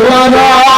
Lord,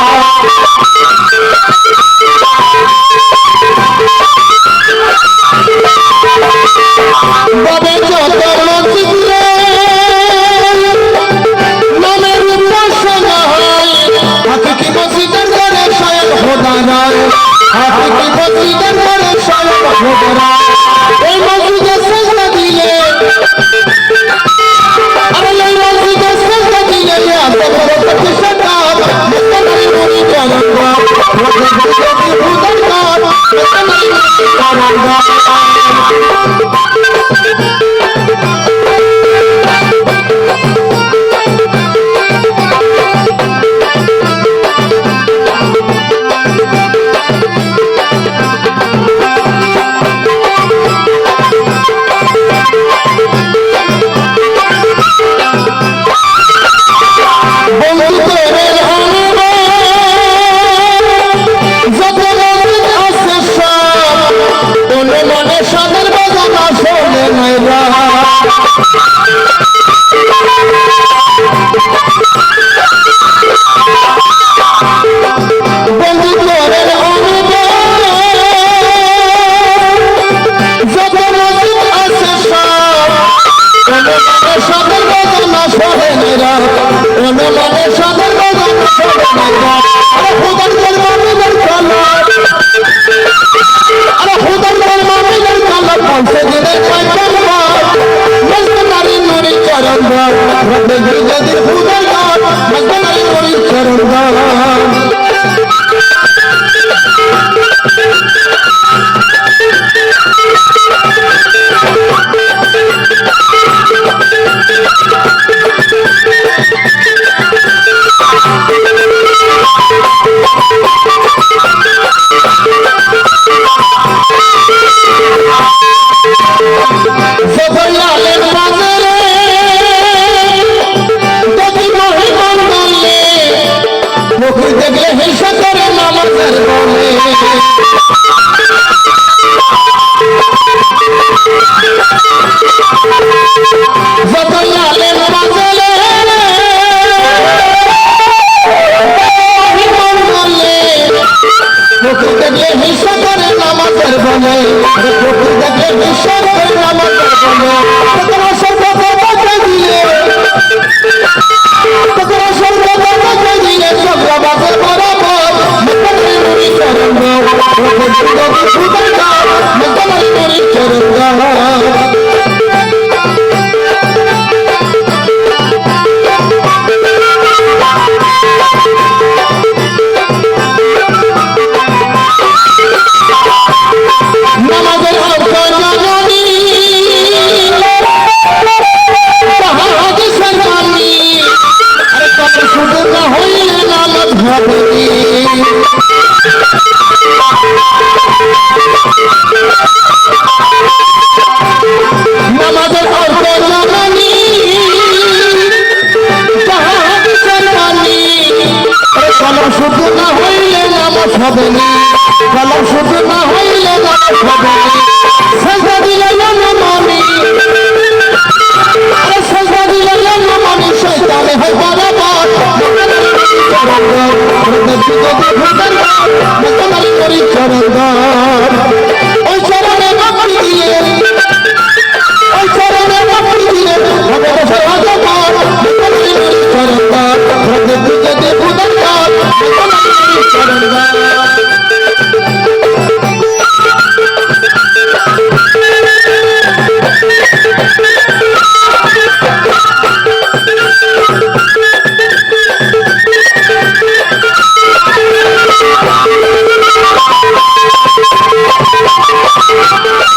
मुद्दा मरी करूंगा হবে না কলম শুধু না হইলে গলপ হবে না সাজা দিলে জনমনি আরে সাজা দিলে জনমনি শয়তান হয় বরাবর প্রদর্শিত দেখার মতো নারী করি চরণ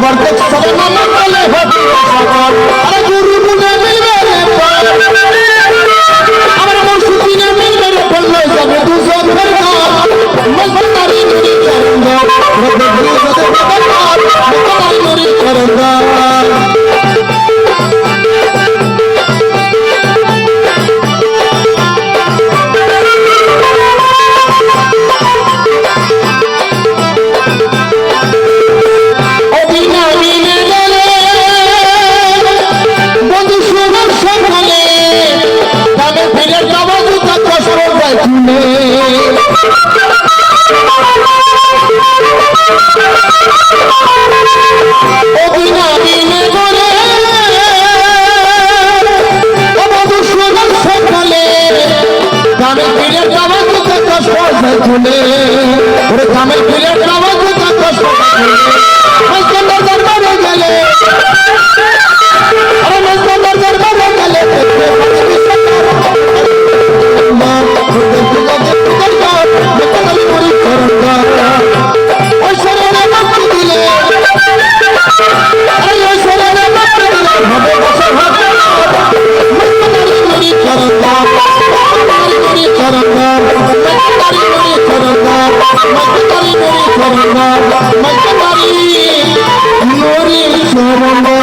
করতে ولي மச்சமாரி நூறி சோமமா